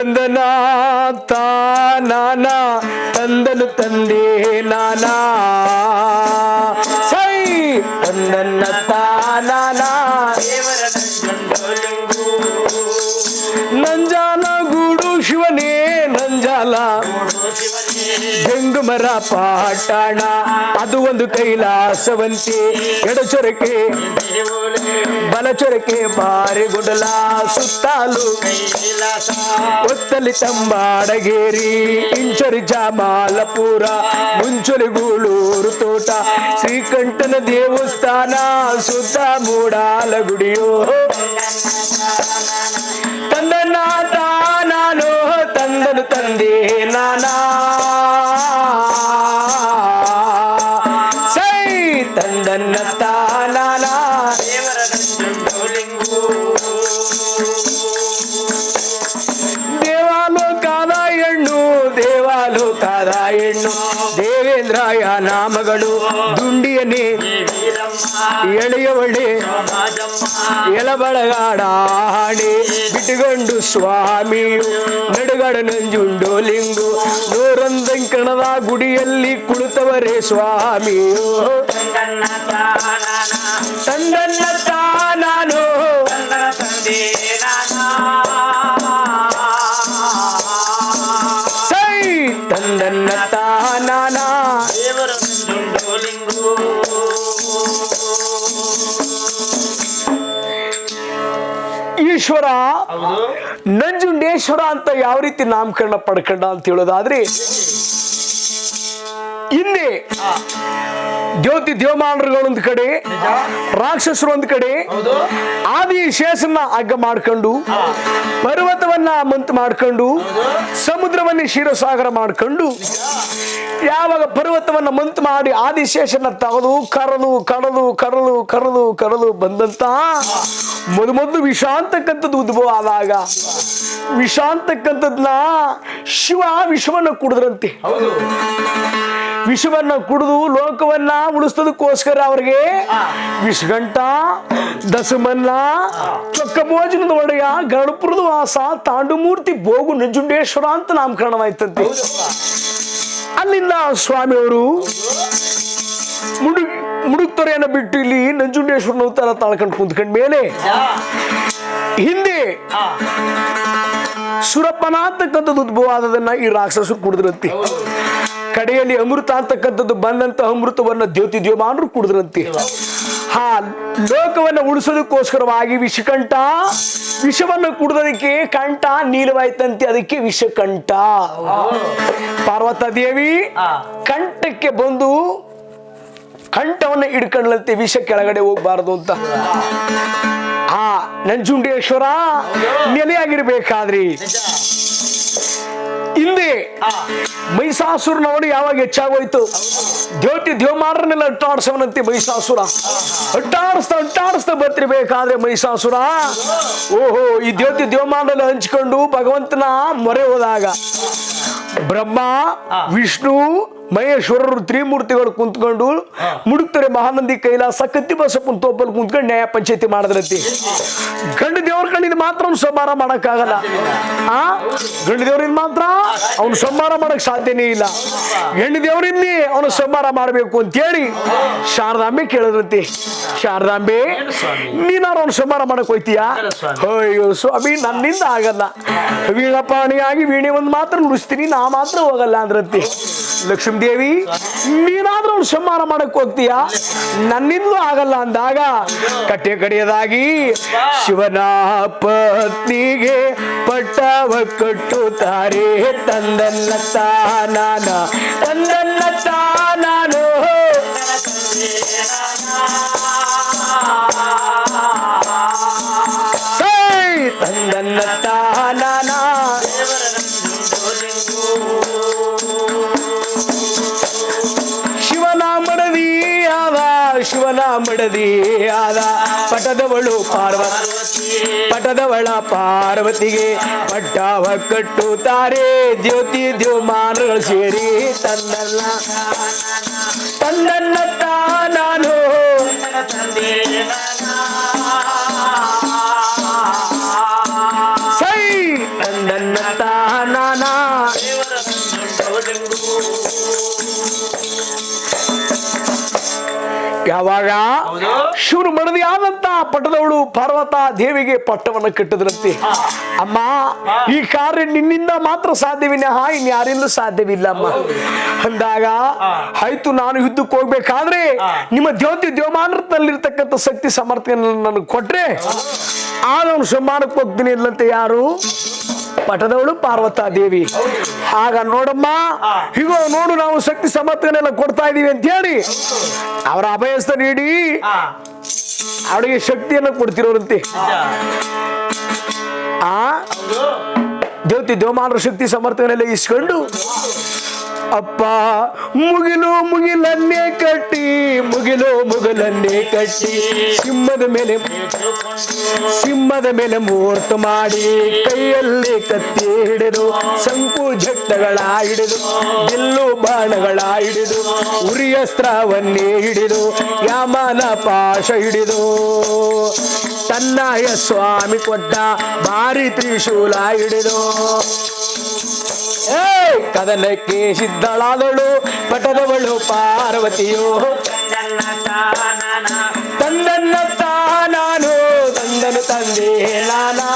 ತಂದನ ತಾನಾನ ತಂದನು ತಂದೆ ನಾನಾ ಸೈ ತಂದನ್ನ ತಾನಾನ ದೇವರ ಜಂಗುಮರ ಪಾಟಣ. ಅದು ಒಂದು ಕೈಲಾಸವಂತೆ. ಎಡಚೊರಕೆ ಬಲಚೊರಕೆ ಬಾರಿ ಗುಡಲ ಸುತ್ತಲು ಒತ್ತಲಿ ತಂಬಾಡಗೇರಿ. ಇಂಚೊರಿ ಜಾಮಾಲಪುರ ಮುಂಚೊರಿ ಗೂಳೂರು ತೋಟ. ಶ್ರೀಕಂಠನ ದೇವಸ್ಥಾನ, ಸುತ್ತ ಮೂಡಾಲ ಗುಡಿಯೋ. ತಾನಾನು ದೇವೇಂದ್ರಾಯ ನಾಮಗಳು ದುಂಡಿಯನೇ. ಎಳೆಯವಳೆ. ಎಲಬಳಗಾಡಾಡಿ ಬಿಟ್ಟುಗೊಂಡು ಸ್ವಾಮಿಯು ನಡುಗಡ ನಂಜುಂಡು ಲಿಂಗು. ನೂರೊಂದಂಕಣದ ಗುಡಿಯಲ್ಲಿ ಕುಳಿತವರೇ ಸ್ವಾಮಿಯು ತಂದನ್ನ ತಾನಾನ. ಈಶ್ವರ ಹೌದು. ನಂಜುಂಡೇಶ್ವರ ಅಂತ ಯಾವ ರೀತಿ ನಾಮಕರಣ ಪಡ್ಕೊಂಡ ಅಂತ ಹೇಳೋದಾದ್ರೆ ಹಿಂದೆ ದ್ಯೋತಿ ದೇವಮಾನರುಗಳು ಒಂದು ಕಡೆ ರಾಕ್ಷಸರು ಒಂದ್ ಕಡೆ ಆದಿ ಶೇಷನ ಅಗ್ಗ ಮಾಡ್ಕೊಂಡು ಪರ್ವತವನ್ನ ಮಂತ್ ಮಾಡ್ಕೊಂಡು, ಸಮುದ್ರವನ್ನ ಕ್ಷೀರಸಾಗರ ಮಾಡ್ಕೊಂಡು, ಯಾವಾಗ ಪರ್ವತವನ್ನ ಮಂತ್ ಮಾಡಿ ಆದಿಶೇಷನ ತಗದು ಕರಲು ಕರಲು ಕರಲು ಕರಲು ಕರದು ಬಂದಂತ ಮೊದ ಮೊದಲು ವಿಷ ಅಂತಕ್ಕಂಥದ್ದು ಉದ್ಭವ ಆದಾಗ ವಿಷ ಅಂತಕ್ಕಂಥದ್ನ ಶಿವ ವಿಷವನ್ನ ಕುಡಿದ್ರಂತೆ. ವಿಷವನ್ನ ಕುಡಿದು ಲೋಕವನ್ನ ಉಳಿಸೋದಕ್ಕೋಸ್ಕರ ಅವ್ರಿಗೆ ವಿಷಗಂಟ ದಸಮನ್ನ ಚೊಕ್ಕ ಭೋಜನದ ಒಡೆಯ ಗಣಪುರದ ವಾಸ ತಾಂಡುಮೂರ್ತಿ ಭೋಗು ನಂಜುಂಡೇಶ್ವರ ಅಂತ ನಾಮಕರಣವಾಯ್ತಂತೆ ಅಲ್ಲಿಂದ ಸ್ವಾಮಿಯವರು ಮುಡುಗ್ ಮುಡುಕ್ತೊರೆಯನ್ನ ಬಿಟ್ಟು ಇಲ್ಲಿ ನಂಜುಂಡೇಶ್ವರನ ಉತ್ತರ ತಾಳ್ಕೊಂಡು ಕುಂತ್ಕೊಂಡ ಮೇಲೆ ಹಿಂದೆ ಸುರಪ್ಪನ ಅಂತಕ್ಕಂಥದ್ದು ಉದ್ಭವ ಆದದನ್ನ ಈ ರಾಕ್ಷಸರು ಕುಡಿದ್ರಂತೆ. ಕಡೆಯಲ್ಲಿ ಅಮೃತ ಅಂತಕ್ಕಂಥದ್ದು ಬಂದಂತ ಅಮೃತವನ್ನ ದ್ಯೋತಿ ದ್ಯೋಮಾನರು ಕುಡಿದ್ರಂತೆ. ಹಾ ಲೋಕವನ್ನ ಉಳಿಸೋದಕ್ಕೋಸ್ಕರವಾಗಿ ವಿಷಕಂಠ ವಿಷವನ್ನ ಕುಡಿದೋದಕ್ಕೆ ಕಂಠ ನೀಲವಾಯ್ತಂತೆ ಅದಕ್ಕೆ ವಿಷಕಂಠ. ಪಾರ್ವತ ದೇವಿ. ಕಂಠಕ್ಕೆ ಬಂದು ಕಂಠವನ್ನು ಹಿಡ್ಕೊಂಡ್ಲಂತೆ ವಿಷ ಕೆಳಗಡೆ ಹೋಗ್ಬಾರ್ದು ಅಂತ. ಆ ನಂಜುಂಡೇಶ್ವರ ನೆಲೆಯಾಗಿರ್ಬೇಕಾದ್ರಿ. ಹಿಂದೆ ಮೈಸಾಸುರ ನೋಡಿ ಯಾವಾಗ ಹೆಚ್ಚಾಗೋಯ್ತು? ದ್ಯೋತಿ ದೇವಮಾರನೆಲ್ಲ ಅಟ್ಟಾಡ್ಸವನಂತೆ ಮೈಸಾಸುರ. ಅಟ್ಟಾಡಿಸ್ತಾ ಅಟ್ಟಾಡಿಸ್ತಾ ಬರ್ತಿರ್ಬೇಕಾದ್ರೆ ಮೈಸಾಸುರ. ಓಹೋ ಈ ದ್ಯೋತಿ ದೇವಮಾರನೆಲ್ಲ ಹಂಚ್ಕೊಂಡು ಭಗವಂತನ ಮೊರೆ ಹೋದಾಗ ಬ್ರಹ್ಮ ವಿಷ್ಣು ಮಹೇಶ್ವರರು ತ್ರಿಮೂರ್ತಿಗಳು ಕುಂತ್ಕೊಂಡು ಮುಡುಕ್ತಾರೆ ಮಹಾನಂದಿ ಕೈಲಾಸ ಕತ್ತಿ ಬಸಪ್ಪನ ತೋಪಲ್ಲಿ ಕುಂತ್ಕೊಂಡು ನ್ಯಾಯ ಪಂಚಾಯತಿ ಮಾಡದ್ರತಿ ಗಂಡು ದೇವ್ರ ಕಣ್ಣಿಂದ ಮಾತ್ರ ಅವ್ನು ಸಂಹಾರ ಮಾಡೋಕ್ಕಾಗಲ್ಲ. ಆ? ಗಂಡು ದೇವರಿಂದ ಮಾತ್ರ ಅವನು ಸಂಹಾರ ಮಾಡಕ್ ಸಾಧ್ಯನೇ ಇಲ್ಲ. ಹೆಣ್ಣು ದೇವರಿಂದೇ ಅವನು ಸಂಹಾರ ಮಾಡಬೇಕು ಅಂತೇಳಿ ಶಾರದಾಂಬೆ ಕೇಳದ್ರತಿ. ಶಾರದಾಂಬೆ ನೀನಾರು ಅವನು ಸಂಹಾರ ಮಾಡಕ್ ಹೋಯ್ತೀಯಾ. ಅಯ್ಯೋ ಸ್ವಾಮಿ ನನ್ನಿಂದ ಆಗಲ್ಲ. ವೀಣಪಾಣಿಯಾಗಿ ವೀಣೆ ಒಂದು ಮಾತ್ರ ನುಡಿಸ್ತೀನಿ ನಾ ಮಾತ್ರ ಹೋಗಲ್ಲ ಅಂದ್ರಂತೆ. ಲಕ್ಷ್ಮೀ ದೇವಿ ನೀನಾದ್ರೂ ಸಂಹಾರ ಮಾಡಕ್ ಹೋಗ್ತೀಯಾ? ನನ್ನಿಂದಲೂ ಆಗಲ್ಲ ಅಂದಾಗ ಕಟ್ಟೆ ಕಡಿಯದಾಗಿ ಶಿವನ ಪತ್ನಿಗೆ ಪಟ್ಟವ ಕಟ್ಟುತ್ತಾರೆ ತಂದನ್ನ ತಾನಾನ ತಂದನ್ನ ತಾನಾನು. ತಂದನ್ನ ತಾನಾನ. ಶಿವನ ಮಡದಿ ಆದ ಪಟದವಳು ಪಾರ್ವತಿ ಪಟದವಳ ಪಾರ್ವತಿಗೆ ಪಟ್ಟವ ಕಟ್ಟುತ್ತಾರೆ. ಜ್ಯೋತಿ ದ್ಯೋಮಾನಗಳು ಸೇರಿ ತನ್ನಲ್ಲ ತನ್ನನ್ನ ತಾನಾನು ಯಾವಾಗ? ಶುರು ಶಿವನು ಮಡದಿ ಆದಂತ ಪಟ್ಟದವಳು ಪಾರ್ವತ ದೇವಿಗೆ ಪಟ್ಟವನ್ನ ಕಟ್ಟಿದ್ರಂತೆ. ಅಮ್ಮ ಈ ಕಾರ್ಯ ನಿನ್ನಿಂದ ಮಾತ್ರ ಸಾಧ್ಯವಿನ ಇನ್ಯಾರಿಂದಲೂ ಸಾಧ್ಯವಿಲ್ಲ ಅಮ್ಮ. ಅಂದಾಗ ಆಯ್ತು ನಾನು ಯುದ್ಧಕ್ಕೆ ಹೋಗ್ಬೇಕಾದ್ರೆ ನಿಮ್ಮ ದೇವತೆ ದೇವಮಾನದಲ್ಲಿರ್ತಕ್ಕಂಥ ಶಕ್ತಿ ಸಮರ್ಥನೆ ನನಗೆ ಕೊಟ್ರೆ ಆ ನಾನು ಸಂಮಾನಕ್ಕೆ ಹೋಗ್ತೀನಿ ಇಲ್ಲಂತೆ ಯಾರು? ಪಟದವಳು ಪಾರ್ವತಾ ದೇವಿ ಆಗ ನೋಡಮ್ಮ ಹೀಗೋ ನೋಡು ನಾವು ಶಕ್ತಿ ಸಮರ್ಥನೆಲ್ಲ ಕೊಡ್ತಾ ಇದೀವಿ ಅಂತ ಹೇಳಿ ಅವರ ಅಭಯಸ್ಥ ನೀಡಿ ಅವಳಿಗೆ ಶಕ್ತಿಯನ್ನು ಕೊಡ್ತಿರೋರಂತೆ. ಆ? ಜ್ಯೋತಿ ದೇವತೆ ದೇವಮಾನರ ಶಕ್ತಿ ಸಮರ್ಥನೆಲ್ಲ ಇಸ್ಕೊಂಡು ಅಪ್ಪ, ಮುಗಿಲು ಮುಗಿಲನ್ನೇ ಕಟ್ಟಿ, ಮುಗಿಲು ಮುಗಿಲನ್ನೇ ಕಟ್ಟಿ, ಸಿಂಹದ ಮೇಲೆ ಸಿಂಹದ ಮೇಲೆ ಮುಹೂರ್ತ ಮಾಡಿ, ಕೈಯಲ್ಲಿ ಕತ್ತಿ ಹಿಡಿದು ಸಂಕು ಜಟ್ಟಗಳ ಹಿಡಿದು, ಬಿಲ್ಲು ಬಾಣಗಳ ಹಿಡಿದು ಉರಿಯಸ್ತ್ರವನ್ನೇ ಹಿಡಿದು, ಯಾಮನ ಪಾಶ ಹಿಡಿದು. ತನ್ನಯ ಸ್ವಾಮಿ ಕೊಟ್ಟ ಭಾರಿ ತ್ರಿಶೂಲ ಹಿಡಿದು. ಕದನಕ್ಕೆ ಸಿದ್ಧಳಾದಳು ಪಟದವಳು ಪಾರ್ವತಿಯು. ತಂದನ್ನ ತಾ ನಾನು ತಂದನು ತಂದೆ ನಾನಾ.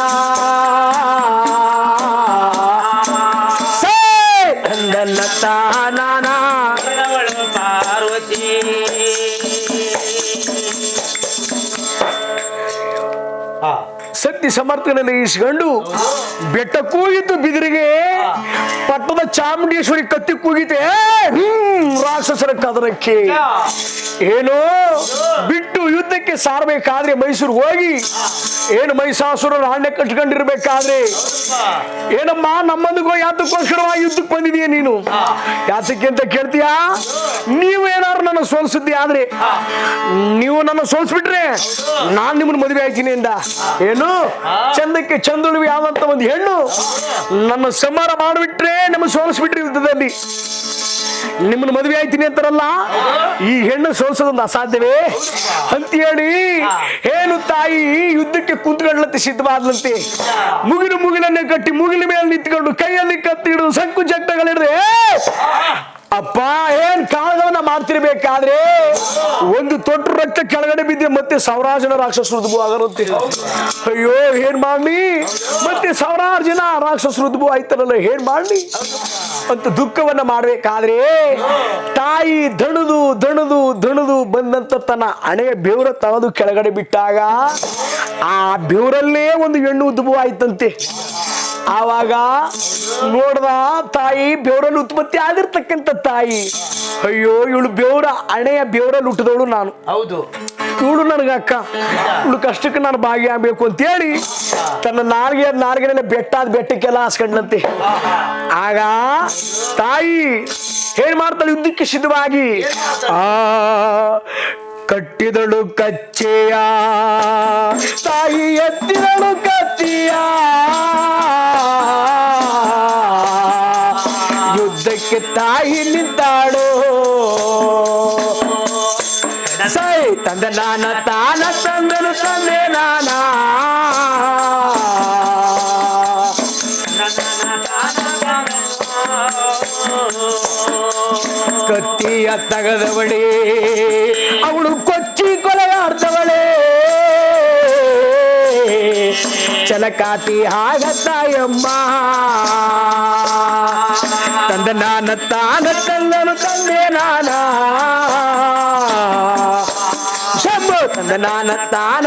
ತಂದನ್ನ ತಾ ನಾನಾ. ಪಾರ್ವತಿ ಹಾ ಶಕ್ತಿ ಸಮರ್ಥನೆಯನ್ನು ಇಸ್ಕೊಂಡು ಬೆಟ್ಟ ಕೂಗಿತು ಬಿದಿರಿಗೆ ಪಟ್ಟದ ಚಾಮುಂಡೇಶ್ವರಿ ಕತ್ತಿ ಕೂಗಿತೆ ಹ್ಮ್ ರಾಕ್ಷಸರ ಕದನಕ್ಕೆ. ಏನೋ ಬಿಟ್ಟು ಯುದ್ಧಕ್ಕೆ ಸಾರಬೇಕಾದ್ರೆ ಮೈಸೂರು ಹೋಗಿ. ಏನು ಮೈಸಾಸುರ ರಾಣ್ಯ ಕಟ್ಕೊಂಡಿರ್ಬೇಕಾದ್ರೆ. ಏನಮ್ಮ, ನಮ್ಮಂದಿಗೋ ಯಾತಕ್ಕೋಸ್ಕರ ಯುದ್ಧಕ್ಕೆ ಬಂದಿದೀಯ ನೀನು? ಯಾತಕ್ಕೆ ಅಂತ ಕೇಳ್ತೀಯಾ? ನೀವು ಏನಾದ್ರು ನನ್ನ ಸೋಲ್ಸಿದ್ದಿ ಆದ್ರೆ, ನೀವು ನನ್ನ ಸೋಲ್ಸ್ಬಿಟ್ರೆ ನಾನ್ ನಿಮ್ಮನ್ನ ಮದುವೆ ಆಯ್ತೀನಿ ಅಂದ. ಏನು? ಚಂದಕ್ಕೆ ಚಂದುಳುವಿ ಆದಂತ ಒಂದು ಹೆಣ್ಣು ನನ್ನ ಸಂಹಾರ ಮಾಡಿಬಿಟ್ರೆ ನಮ್ಮ ಸೋಲಿಸ್ಬಿಟ್ರಿ ಯುದ್ಧದಲ್ಲಿ. ನಿಮ್ಮನ್ನ ಮದುವೆ ಆಯ್ತೀನಿ ಅಂತಾರಲ್ಲ? ಈ ಹೆಣ್ಣು ಸೋಲ್ಸೋದೊಂದು ಅಸಾಧ್ಯವೇ? ಅಂತ ಹೇಳಿ ಏನು ತಾಯಿ ಯುದ್ಧಕ್ಕೆ ಕುಂತ್ಕೊಳ್ಳಂತೆ ಸಿದ್ಧವಾದ್ಲಂತೆ ಮುಗಿಲು ಮುಗಿಲನ್ನೇ ಕಟ್ಟಿ ಮುಗಿಲ ಮೇಲೆ ನಿಂತ್ಕೊಂಡು ಕೈಯಲ್ಲಿ ಕತ್ತಿಡು ಸಂಕು ಜಟ್ಟಗಳಿಡ್ದೆ ಅಪ್ಪ, ಏನ್ ಕಾಳಗವನ್ನ ಮಾಡ್ತಿರ್ಬೇಕಾದ್ರೆ? ಒಂದು ತೊಟ್ಟು ರಕ್ತ ಕೆಳಗಡೆ ಬಿದ್ದೆ ಮತ್ತೆ ಸಾವಿರಾರು ಜನ ಆಗರಂತೆ ಅಯ್ಯೋ, ಏನ್ ಮಾಡ್ಲಿ? ಮತ್ತೆ ಸಾವಿರಾರು ಜನ ಉದ್ಭವ ಆಯ್ತಾರಲ್ಲ, ಏನ್ ಮಾಡ್ಲಿ? ಅಂತ ದುಃಖವನ್ನ ಮಾಡ್ಬೇಕಾದ್ರೆ ತಾಯಿ ದಣದು ದಣದು ದಣದು ಬಂದಂತ ತನ್ನ ಹಣೆಯ ಬೆವರ ತಗದು ಕೆಳಗಡೆ ಬಿಟ್ಟಾಗ ಆ ಬೆವರಲ್ಲೇ ಒಂದು ಹೆಣ್ಣು ಉದ್ಭವ ಆಯ್ತಂತೆ. ಆವಾಗ ನೋಡ್ದ ತಾಯಿ ಬೆವರಲ್ಲಿ ಉತ್ಪತ್ತಿ ಆಗಿರ್ತಕ್ಕಂಥ ತಾಯಿ. ಅಯ್ಯೋ ಇವಳು ಬೆವರ ಹಣೆಯ ಬೆವರಲ್ಲಿ ಹುಟ್ಟಿದವಳು ನಾನು. ಹೌದು. ಇವಳು ನನಗೆ ಅಕ್ಕ. ಇವಳು ಕಷ್ಟಕ್ಕೆ ನಾನು ಭಾಗಿಯಾಗಬೇಕು ಅಂತೇಳಿ ತನ್ನ ನಾಲ್ಗೆ ನಾಲ್ಗೆನೆಲ್ಲ ಬೆಟ್ಟಾದ ಬೆಟ್ಟಕ್ಕೆಲ್ಲ ಹಾಸ್ಕೊಂಡಂತೆ ಆಗ ತಾಯಿ ಹೇಳಿ ಮಾಡ್ತಾಳೆ? ಯುದ್ಧಕ್ಕೆ ಸಿದ್ಧವಾಗಿ ಆ ಕಟ್ಟಿದಳು ಕಚ್ಚೆಯ. ತಾಯಿ ಎತ್ತಿದಳು ಯುದ್ಧಕ್ಕೆ ತಾಯಿ ನಿಂತಾಳು. ಸೈ ತಂದೆ ನಾನ ತಾನ ತಂದನು ತಂದೆ ನಾನ. ಕತ್ತಿಯ ತಗದವಳೆ ಅವಳು ಚಲಕಾತಿ ಆಗ ತಾಯಮ್ಮ ತಂದ ನಾನ ತಾನ ತಂದನು ತಂದೆ ನಾನ. ಶಂಭು ತಂದ ನಾನ ತಾನ.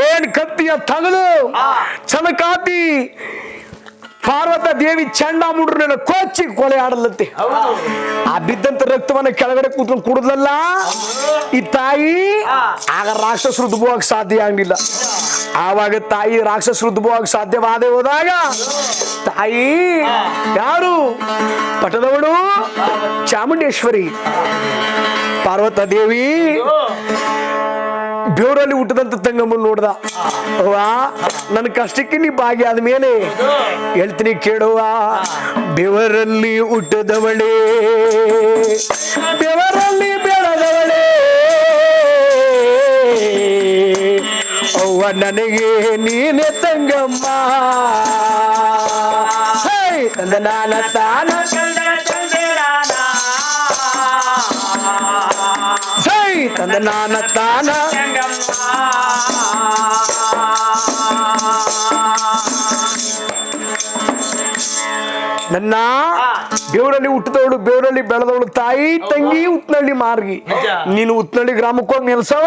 ಏನ್ ಕತ್ತಿಯ ತಗಲು ಚಲಕಾತಿ ಪಾರ್ವತ ದೇವಿ ಚಂಡಾಮುಡ್ರನ್ನ ಕೊಚ್ಚಿ ಕೊಲೆ ಆಡಲತ್ತೆ ಆ ಬಿದ್ದಂತ ರಕ್ತವನ್ನ ಕೆಳಗಡೆ ಕೂತ್ಕೊಂಡು ಕುಡಿದ್ಲಲ್ಲ ಈ ತಾಯಿ ಆಗ ರಾಕ್ಷಸ ಋತುಭೋಗಕ್ಕೆ ಸಾಧ್ಯ ಆಗ್ಲಿಲ್ಲ. ಆವಾಗ ತಾಯಿ ರಾಕ್ಷಸ ಋತುಭೋಗಕ್ಕೆ ಸಾಧ್ಯವಾದೆ ಹೋದಾಗ ತಾಯಿ ಯಾರು? ಪಟದವಳು? ಚಾಮುಂಡೇಶ್ವರಿ. ಪಾರ್ವತ ದೇವಿ ಬೆವರಲ್ಲಿ ಹುಟ್ಟದಂತ ತಂಗಮ್ಮನ್ ನೋಡ್ದ. ಅವ್ವ ನನ್ನ ಕಷ್ಟಕ್ಕೆ ನೀ ಭಾಗಿ ಆದ್ಮೇಲೆ ಹೇಳ್ತೀನಿ ಕೇಳುವ ಬೆವರಲ್ಲಿ ಹುಟ್ಟದವಳೇ ಬೆವರಲ್ಲಿ ಅವ್ವ ನನಗೆ ನೀನೆ ತಂಗಮ್ಮ. ಹೇ, ನಾನ ತಾನ ನಾನ ತಾನ ನನ್ನ ಬೇವರಲ್ಲಿ ಹುಟ್ಟಿದವಳು ಬೇವರಲ್ಲಿ ಬೆಳೆದವಳು ತಾಯಿ ತಂಗಿ ಉತ್ನಳ್ಳಿ ಮಾರ್ಗಿ. ನೀನು ಉತ್ನಳ್ಳಿ ಗ್ರಾಮಕ್ಕೆ ಹೋಗಿ ನೆಲೆಸವ?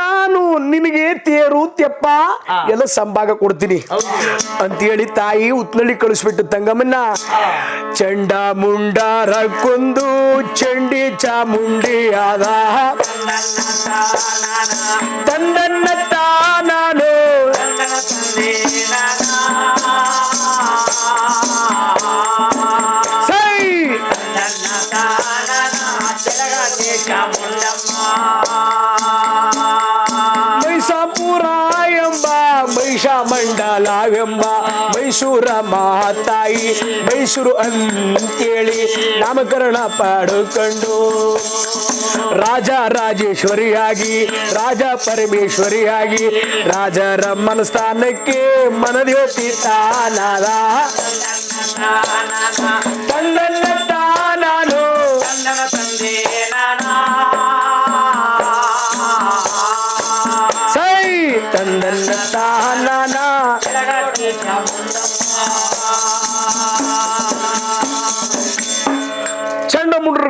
ನಾನು ನಿನಗೆ ತೇರು ತೆಪ್ಪ ಎಲ್ಲ ಸಂಭಾಗ ಕೊಡ್ತೀನಿ. ಅಂತೇಳಿ ತಾಯಿ ಉತ್ನಳ್ಳಿ ಕಳಿಸ್ಬಿಟ್ಟು ತಂಗಮ್ಮನ್ನ. ಚಂಡ ಮುಂಡಾರ ಕೊಂದು ಚಂಡಿ ಚಾಮುಂಡಿ ಆದ. ತಂದನ್ನ ತಾನಾನು. ಮಂಡಲವೆಂಬ ಮೈಸೂರ ಮಾತಾಯಿ ಮೈಸೂರು ಅಂತೇಳಿ ನಾಮಕರಣ ಪಡ್ಕೊಂಡು ರಾಜ ರಾಜೇಶ್ವರಿಯಾಗಿ, ರಾಜ ಪರಮೇಶ್ವರಿಯಾಗಿ, ರಾಜರ ಮನಸ್ಥಾನಕ್ಕೆ ಮನದೇವತಿ ತಾನಾದ.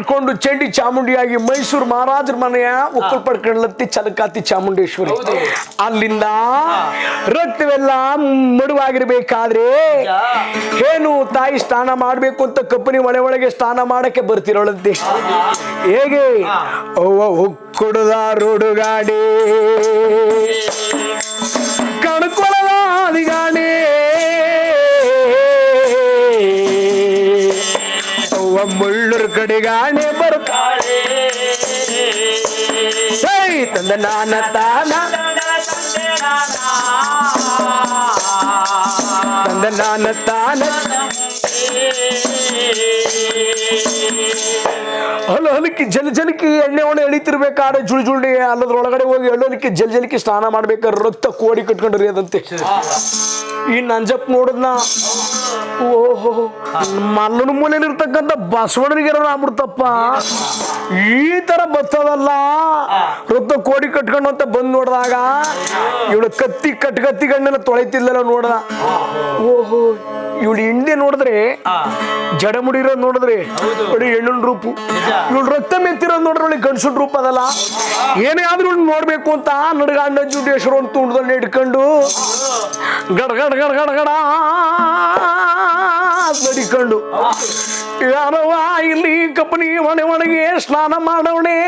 ಚಂಡ ಮುಂಡ್ರಕೊಂಡು ಚಂಡಿ ಚಾಮುಂಡಿಯಾಗಿ ಮೈಸೂರು ಮಹಾರಾಜರ ಮನೆಯ ಉಕ್ಕಲ್ ಪಡ್ಕೊಂಡ್ಲತ್ತಿ ಚಲಕಾತಿ ಚಾಮುಂಡೇಶ್ವರಿ. ಅಲ್ಲಿಂದ ರಕ್ತವೆಲ್ಲ ಮಡುವಾಗಿರ್ಬೇಕಾದ್ರೆ ಏನು ತಾಯಿ ಸ್ನಾನ ಮಾಡ್ಬೇಕು ಅಂತ ಕಪ್ಪನಿ ಒಳೆ ಒಳಗೆ ಸ್ನಾನ ಮಾಡಕ್ಕೆ ಬರ್ತಿರೋಳಂತೆ. ಹೇಗೆ? ಹೊಕ್ಕುಡದ ರೋಡುಗಾಡಿ. ಕಣ್ಕೊಳದ ಮುಳ್ಳೂರ್ ಕಡೆಗಾಣೆ ಬರ್ತಾಳೆ ತಂದ ನಾನ ತಾನ. ತಂದ ನಾನ ತಾನ. ಹಲ ಹಲಕ್ಕೆ ಜಲ್ ಜಲಕ್ಕೆ ಎಣ್ಣೆ ಒಣ ಎಳಿತಿರ್ಬೇಕಾದ್ರೆ ಜುಳ್ ಜುಳ್ಳಿ ಅಲ್ಲದ್ರೊಳಗಡೆ ಹೋಗಿ ಎಳ್ಳೋಲಿಕ್ಕೆ ಜಲ್ ಜಲಕ್ಕೆ ಸ್ನಾನ ಮಾಡ್ಬೇಕಾದ್ರೆ ರಕ್ತ ಕೋಡಿ ಕಟ್ಕೊಂಡ್ರಿ ಅದಂತೆ ಈ ನಂಜಪ್ ನೋಡಿದ್ನ ಓಹೋ ಮಲ್ಲನ ಮೂಲೆಯಲ್ಲಿ ಇರ್ತಕ್ಕಂಥ ಬಸವಣ್ಣನಿಗೆ ಆಗ್ಬಿಡ್ತಪ್ಪ? ಈ ತರ ಬತ್ತದಲ್ಲ? ವೃತ್ತ ಕೋಡಿ ಕಟ್ಕೊಂಡು ಅಂತ ಬಂದ್ ನೋಡಿದಾಗ ಇವಳು ಕತ್ತಿ ಕಟ್ ಕತ್ತಿ ಗಣ್ಣೆಲ್ಲ ತೊಳೆತಿದ್ದಲ್ಲ ನೋಡ್ದ ಓಹೋ ಇವಳು ಹಿಂದೆ ನೋಡಿದ್ರೆ ಜಡ ಮುಡಿರೋದು ನೋಡಿದ್ರೆ ನೋಡಿ ಹೆಣ್ಣಿನ ರೂಪು. ಇವಳು ರಕ್ತ ಮೆತ್ತಿರೋದು ನೋಡ್ರೆ ಅವಳಿಗೆ ಗಂಡಸನ್ ರೂಪ ಅದಲ್ಲ. ಏನೇ ಆದ್ರೂ ನೋಡ್ಬೇಕು ಅಂತ ನಡುಗ ಅಣ್ಣ ಜುಡೇಶ್ವರ ಒಂದು ತುಂಡದಲ್ಲಿ ಇಟ್ಕೊಂಡು ಗಡ್ ಗಡ್ ಗಡ್ ಗಡ್ ಗಡ ಬಡಿಕೊಂಡು ಯಾರವ ಇಲ್ಲಿ ಕಪ್ಪನಿ ಒಣೆ ಒಣಗೆ ಸ್ನಾನ ಮಾಡವಣೆ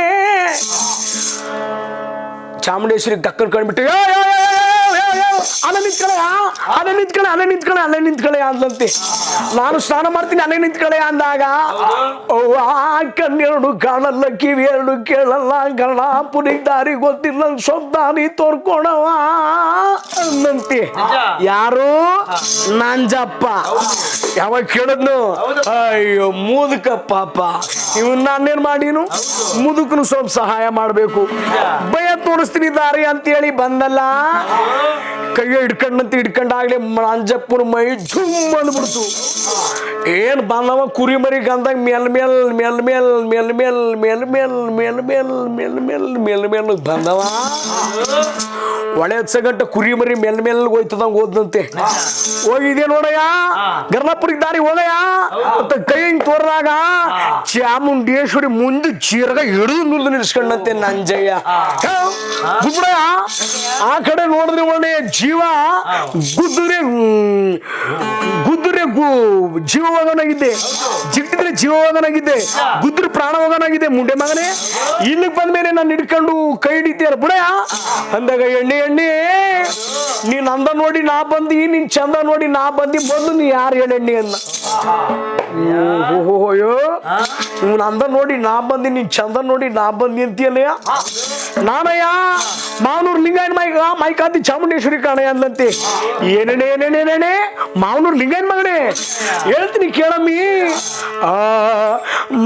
ಚಾಮುಂಡೇಶ್ವರಿಗೆ ಟಕ್ಕರ್ ಕಂಡ್ಬಿಟ್ಟು ಅಲ್ಲ ನಿಂತ್ಕಳೆ ಅಲ್ಲೇ ನಿಂತ್ಕಳೆ ಅಲ್ಲೇ ನಿಂತ್ಕಳೆ ಅಲ್ಲೇ ನಿಂತ್ಕಳೆ ಅಂದಂತೆ. ನಾನು ಸ್ನಾನ ಮಾಡ್ತೀನಿ ಅಲ್ಲೇ ನಿಂತ್ಕಳೆ ಅಂದಾಗ ಕಣ್ಣೆರಡು ಕಾಣಲ್ಲ ಕಿವಿ ಎರಡು ಕೇಳಲ್ಲ ಗಣ ಪುನಿ ದಾರಿ ಗೊತ್ತಿಲ್ಲ ಸ್ವಲ್ಪ ದಾರಿ ತೋರ್ಕೊಣವ ಅಂದಂತೆ. ಯಾರು? ನಾಂಜಪ್ಪ. ಯಾವಾಗ ಕೇಳದ್ನು? ಅಯ್ಯೋ ಮುದುಕ ಪಾಪ. ಇವನ್ ನಾನೇನ್ ಮಾಡೀನು? ಮುದುಕನು ಸ್ವಲ್ಪ ಸಹಾಯ ಮಾಡಬೇಕು. ಭಯ ತೋರಿಸ್ತೀನಿ ದಾರಿ ಅಂತೇಳಿ ಬಂದಲ್ಲ. ಕೈ ಹಿಡ್ಕೊಂಡಂತ ಹಿಡ್ಕೊಂಡಾಗ್ಲೇ ಮಂಜಪ್ಪನ ಮೈ ಝುಮ್ ಅಂದ್ಬಿಡ್ತು ಏನ್ ಬಂದವ ಕುರಿ ಮರಿ ಗಂದಾಗ ಮೇಲ್ ಮೇಲ್ ಮೇಲ್ ಮೇಲ್ ಮೇಲ್ ಮೇಲ್ ಮೇಲ್ ಮೇಲ್ ಮೇಲ್ ಮೇಲ್ ಮೇಲ್ ಮೇಲ್ ಮೇಲ್ ಮೇಲ್ ಬಂದವ ಒಳೆ ಹಚ್ಚಗಂಟ ಕುರಿ ಮರಿ ಮೇಲ್ ಮೇಲ್ ಹೋಯ್ತದಂಗ ಓದಂತೆ ಹೋಗಿದೆ ನೋಡಯ್ಯ? ಗರ್ಲಾಪುರಿಗೆ ದಾರಿ ಹೋಗಯ್ಯ ಅಂತ ಕೈ ಹಿಂಗ್ ತೋರ್ದಾಗ ಚಾಮುಂಡೇಶ್ವರಿ ಮುಂದೆ ಚೀರಗ ಹಿಡಿದು ನುರಿದು ನಿಲ್ಸ್ಕೊಂಡಂತೆ ನಂಜಯ್ಯ. ಗುಬ್ಬಡಯ್ಯ ಆ ಕಡೆ ನೋಡಿದ್ರೆ ಒಳ್ಳೆ ಜೀವ ಗುದ್ದರೆ ಗುದ್ದರೆ ಗು ಜೀವ ಹೋಗನಾಗಿದ್ದೆ ಜಿಟ್ಟಿದ್ರೆ ಜೀವ ಹೋಗನಾಗಿದ್ದೆ ಗುದ್ರೆ ಪ್ರಾಣ ಹೋಗೋನಾಗಿದೆ ಮುಂಡೆ ಮಗನೇ. ಇಲ್ಲಿಗೆ ಬಂದ್ಮೇಲೆ ನಾನು ಹಿಡ್ಕೊಂಡು ಕೈ ಹಿಡಿತೀಯ ಬುಡಯ್ಯ? ಅಂದಾಗ ಎಣ್ಣೆ ಎಣ್ಣೆ ನೀನ್ ಅಂದ ನೋಡಿ ನಾ ಬಂದಿ, ನೀನ್ ಚಂದ ನೋಡಿ ನಾ ಬಂದಿ, ಬಂದು ನೀ ಯಾರು ಹೇಳಣ್ಣಿ ಅನ್ನ. ನೀವು ಅಂದ ನೋಡಿ ನಾ ಬಂದಿ ನೀನ್ ಚಂದ ನೋಡಿ ನಾ ಬಂದಿ ಅಂತೀಯಲ್ಲಯ್ಯ? ನಾನಯ್ಯ ಮಾವನೂರ್ ಲಿಂಗಾಯನ್ ಮೈ ಮೈಕಾಂತಿ ಚಾಮುಂಡೇಶ್ವರಿ ಕಾಣಯ್ಯ ಅಂದಂತೆ ಏನೇನೆ ಏನೇನೇನೇನೆ ಮಾವನೂರ್ ಲಿಂಗಾಯನ್ ಮಗಣೆ ಹೇಳ್ತೀನಿ ಕೇಳಮ್ಮಿ. ಆ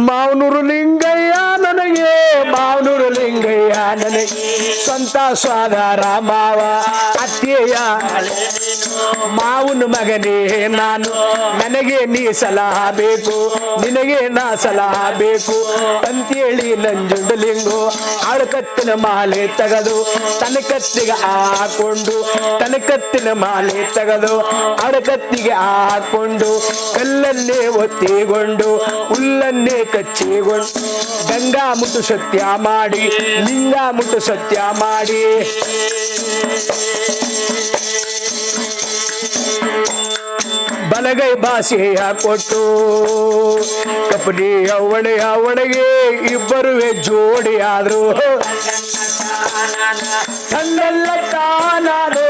ಮಾವನೂರು ಲಿಂಗಯ್ಯ ನನಗೆ ಮಾವನೂರು ಲಿಂಗಯ್ಯ ನನಗೆ. ಸ್ವಂತ ಸ್ವಾದಾರ ಮಾವ ಅತ್ತೆಯ ಮಾವನ ಮಗನೇ ನಾನು. ನನಗೆ ನೀಸಲಾದ ಬೇಕು ನಿನಗೆ ನಾ ಸಲಹ ಬೇಕು. ಅಂತೇಳಿ ನಂಜುಂಡಲಿಂಗು ಆಳಕತ್ತಿನ ಮಾಲೆ ತೆಗೆದು, ತನಕತ್ತಿಗೆ ಕತ್ತಿಗೆ ಹಾಕೊಂಡು ತನ್ನ ಕತ್ತಿನ ಮಾಲೆ ತಗದು ಅಡಕತ್ತಿಗೆ ಹಾಕೊಂಡು, ಕಲ್ಲನ್ನೇ ಒತ್ತಿಕೊಂಡು ಹುಲ್ಲನ್ನೇ ಕಚ್ಚಿಕೊಂಡು ಗಂಗಾ ಮುಟ್ಟು ಸತ್ಯ ಮಾಡಿ, ಲಿಂಗಾ ಮುಟ್ಟು ಸತ್ಯ ಮಾಡಿ. ಬಲಗೈ ಭಾಷೆಯ ಕೊಟ್ಟು ಕಪಡಿ ಅವಣೆ ಅವಣಿಗೆ ಇಬ್ಬರುವೆ ಜೋಡಿಯಾದ್ರು. ತಂದೆಲ್ಲ ತಾನಾನು.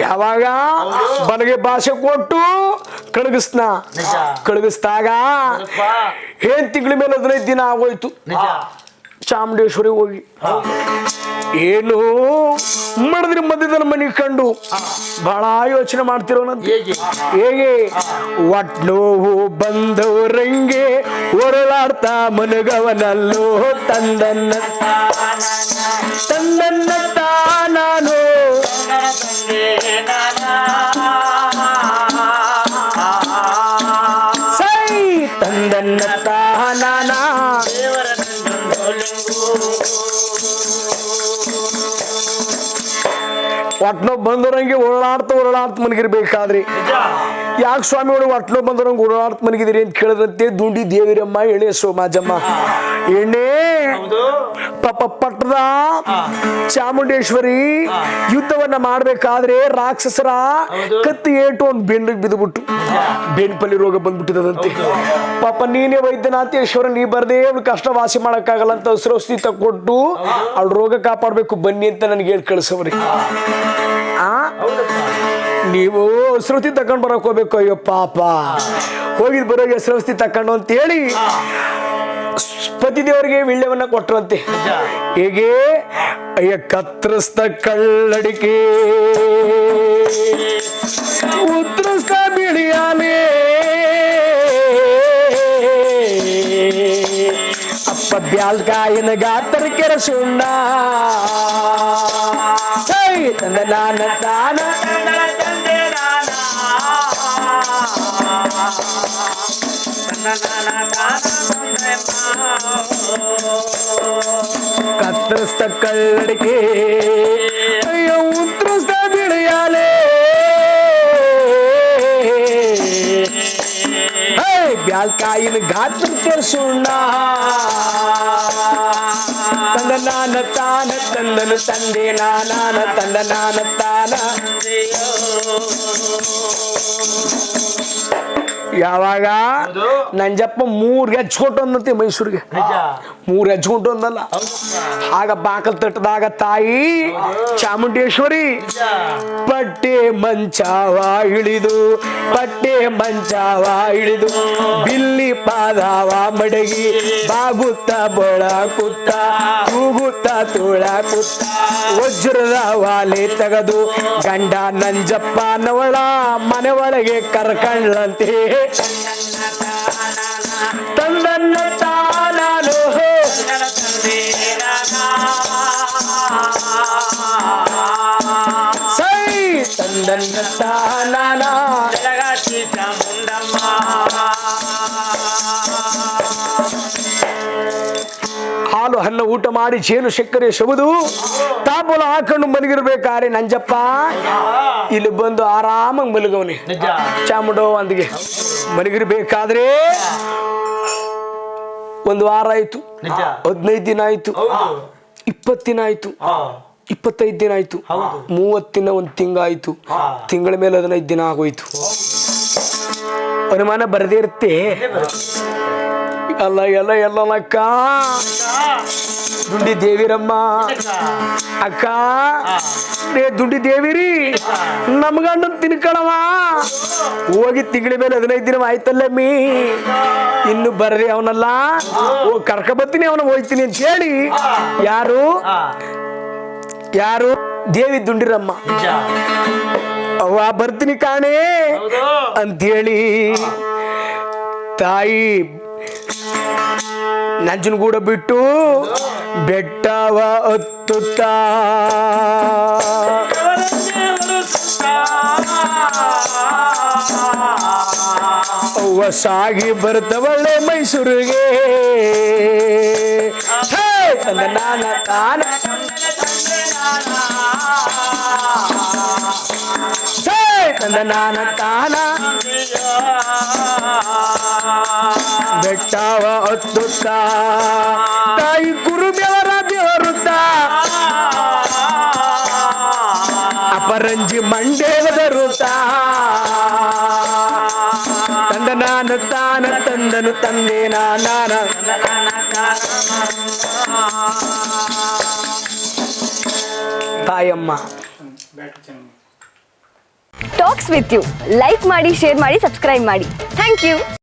ಯಾವಾಗ? ಬಲಗೆ ಭಾಷೆ ಕೊಟ್ಟು ಕಳಗಿಸ್ನ. ಕಳಗಿಸ್ದಾಗ ಏನ್ ತಿಂಗಳ ಮೇಲೆ ಹದಿನೈದು ದಿನ ಆಗೋಯ್ತು. ಚಾಮುಂಡೇಶ್ವರಿ ಹೋಗಿ. ಏನು ಮಾಡಿದ್ರಿ ಮಧ್ಯದ ಮನೆ ಕಂಡು. ಬಹಳ ಯೋಚನೆ ಮಾಡ್ತಿರೋನಂತ ಹೇಗೆ? ಒಟ್ ನೋವು ಬಂದವರಂಗೆ ಹೊರಳಾಡ್ತಾ ಮನಗವನಲ್ಲೋ ತಂದನ್ನ. ತಂದನ್ನ ತಾನಾನು. ಒಟ್ನೋ ಬಂದವರಂಗೆ ಓಡಾಡ್ತಾ ಓಡಾಡ್ತಾ ಮನಗಿರ್ಬೇಕಾದ್ರಿ ಯಾಕೆ ಸ್ವಾಮಿ ಒಳಗೆ ಒಟ್ಲು ಬಂದ್ರೆ ಗುರುನಾಥ್ ಮನಗಿದಿರಿ ಅಂತ ಕೇಳಿದ್ರಂತೆ? ದುಂಡಿ ದೇವಿರಮ್ಮ ಎಳೆ ಸೋಮಾಜಮ್ಮ ಎಣ್ಣೆ ಪಾಪ ಪಟ್ಟದ ಚಾಮುಂಡೇಶ್ವರಿ ಯುದ್ಧವನ್ನ ಮಾಡ್ಬೇಕಾದ್ರೆ ರಾಕ್ಷಸರ. ಕತ್ತಿ ಏಟು ಒಂದು ಬೆನ್ನಿಗೆ ಬಿದ್ದುಬಿಟ್ಟು. ಬೆನ್ಪಲ್ಲಿ ರೋಗ ಬಂದ್ಬಿಟ್ಟಿದಂತೆ ಪಾಪ ನೀನೇ ವೈದ್ಯನಾಥೇಶ್ವರ ನೀ ಬರ್ದೇ ಅವ್ಳು ಕಷ್ಟ ವಾಸಿ ಮಾಡಕ್ಕಾಗಲ್ಲ ಅಂತ ಔಷಧಿ ತಕ್ಕೊಟ್ಟು ಅವ್ಳ ರೋಗ ಕಾಪಾಡ್ಬೇಕು ಬನ್ನಿ ಅಂತ ನನಗೆ ಹೇಳಿ ಕಳಿಸವ್ರಿ. ಆ? ನೀವು ಶ್ರುತಿ ತಕೊಂಡ್ ಬರಕ್ ಹೋಗ್ಬೇಕು ಅಯ್ಯೋ ಪಾಪ. ಹೋಗಿದ್ ಬರೋಗೆ ಶ್ರವಸ್ತಿ ತಕೊಂಡು ಅಂತ ಹೇಳಿ ಪತಿದೇವರಿಗೆ ವಿಳ್ಯವನ್ನ ಕೊಟ್ರಂತೆ. ಹೀಗೆ ಹೇಗೆ? ಅಯ್ಯ ಕತ್ರಸ್ತ ಕಳ್ಳಡಿಕೆ. ಉತ್ತರಿಸ್ತ ಬಿಳಿಯಾಲೆ. ಅಪ್ಪ ಬ್ಯಾಲ್ಕಾಯಿನ ಗಾತ್ರ ಕೆರಸುಣ್ಣ ಸುಣ್ಣ. ತಂದ ನಾನ ತಾನ ತನ್ನ ನಾನ ತಾನ ಕತ್ತರಿಸ್ತ ಕಳ್ಳಡಿಕೆ ಅಯ್ಯೋ ಉತ್ತರಿಸ್ತ ಬಿಳಿಯಾಲೆ ಹೇ, ಬ್ಯಾಲ್ಕಾಯಿನ ಗಾತ್ರ ಕೆರಸುಣ್ಣ ತಂದ ನಾನ ತಾನ ತಂದನು ತಂದೆ ನಾನಾನ ತಂದ ನಾನ ತಾನ ಯಾವಾಗ. ನಂಜಪ್ಪ ಮೂರ್ ಹೆಜ್ಜೆ ಅಂದಂತೆ ಮೈಸೂರಿಗೆ. ಮೂರ್ ಹೆಜ್ಜೆ ಅಂದಲ್ಲ. ಆಗ ಬಾಕಲ್ ತಟ್ಟದಾಗ ತಾಯಿ ಚಾಮುಂಡೇಶ್ವರಿ ಪಟ್ಟೆ ಮಂಚಾವ ಇಳಿದು ಪಟ್ಟೆ ಮಂಚಾವ ಇಳಿದು ಬಿಲ್ಲಿ ಪಾದಾವ ಮಡಗಿ ಬಾಗುತ್ತ ಬಳ ಕುತ್ತ ಕೂಗುತ್ತ ತೋಳ ಕುತ್ತ ವಜ್ರದ ವಾಲೆ ತೆಗೆದು ಗಂಡ ನಂಜಪ್ಪನವಳ ಮನೆ ಒಳಗೆ ಕರ್ಕಂಡ್ಲಂತೆ ತಂದನ್ನ ತಾನಾನು ತಂದಳ ತಂದೆ ನಾನಾ ಹಾಲು ಹಲ್ಲ ಊಟ ಮಾಡಿ ಜೇನು ಸಕ್ಕರೆ ಸಬುದು ತಾಪಲ ಹಾಕೊಂಡು ಮಲಗಿರ್ಬೇಕಾರೆ ನಂಜಪ್ಪ. ಇಲ್ಲಿ ಬಂದು ಆರಾಮಾಗಿ ಮಲಗವನೆ. ಚಾಮುಡೋ ಅಂದಿಗೆ. ಮಲಗಿರ್ಬೇಕಾದ್ರೆ ಒಂದು ವಾರ ಆಯ್ತು. ಹದಿನೈದು ದಿನ ಆಯ್ತು. ಇಪ್ಪತ್ತು ದಿನ ಆಯ್ತು. ಇಪ್ಪತ್ತೈದು ದಿನ ಆಯ್ತು. ಮೂವತ್ತು ದಿನ ಒಂದು ತಿಂಗಾಯ್ತು. ತಿಂಗಳ ಮೇಲೆ ಹದಿನೈದು ದಿನ ಆಗೋಯ್ತು. ಅನುಮಾನ ಬರದೇ ಇರುತ್ತೆ. ಎಲ್ಲ ಎಲ್ಲ ಎಲ್ಲ ಅಕ್ಕ? ದುಂಡಿ ದೇವಿರಮ್ಮ. ಅಕ್ಕ ರೇ ದುಂಡಿ ದೇವಿರಿ ನಮ್ಗಣ್ಣ ತಿನ್ಕಣವ? ಹೋಗಿ ತಿಂಗಳ ಮೇಲೆ ಹದಿನೈದು ದಿನ ಆಯ್ತಲ್ಲ ಮೀ. ಇನ್ನು ಬರ್ರಿ ಅವನಲ್ಲ. ಕರ್ಕ ಬರ್ತೀನಿ ಅವನ ಹೋಯ್ತೀನಿ ಅಂತ ಹೇಳಿ ಯಾರು? ಯಾರು? ದೇವಿ ದುಂಡಿರಮ್ಮ. ಅವ್ವ ಬರ್ತೀನಿ ಕಾಣೆ ಅಂತ ಅಂತೇಳಿ ತಾಯಿ ನಂಜನಗೂಡ ಬಿಟ್ಟು ಬೆಟ್ಟವ ಹತ್ತುತ್ತಾ ಸಾಗಿ ಬರ್ತವಳೆ ಮೈಸೂರಿಗೆ! ತಂದ ನಾನ ತಾನ! ತಂದ ನಾನ ತಾನ ಬೆಟ್ಟವ ಹತ್ತುತ್ತಾ ತಾಯಿ ಕುರುಬೆವರ ಬೆವರುತ್ತಾ ಅಪರಂಜಿ ಮಂಡೇವದರುತ್ತಾ ತಂದ ನಾನು ತಾನ ತಂದನು ತಂದೆ ನಾನ. Thayamma talks with you like ಮಾಡಿ ಶೇರ್ ಮಾಡಿ ಸಬ್ಸ್ಕ್ರೈಬ್ ಮಾಡಿ. Thank you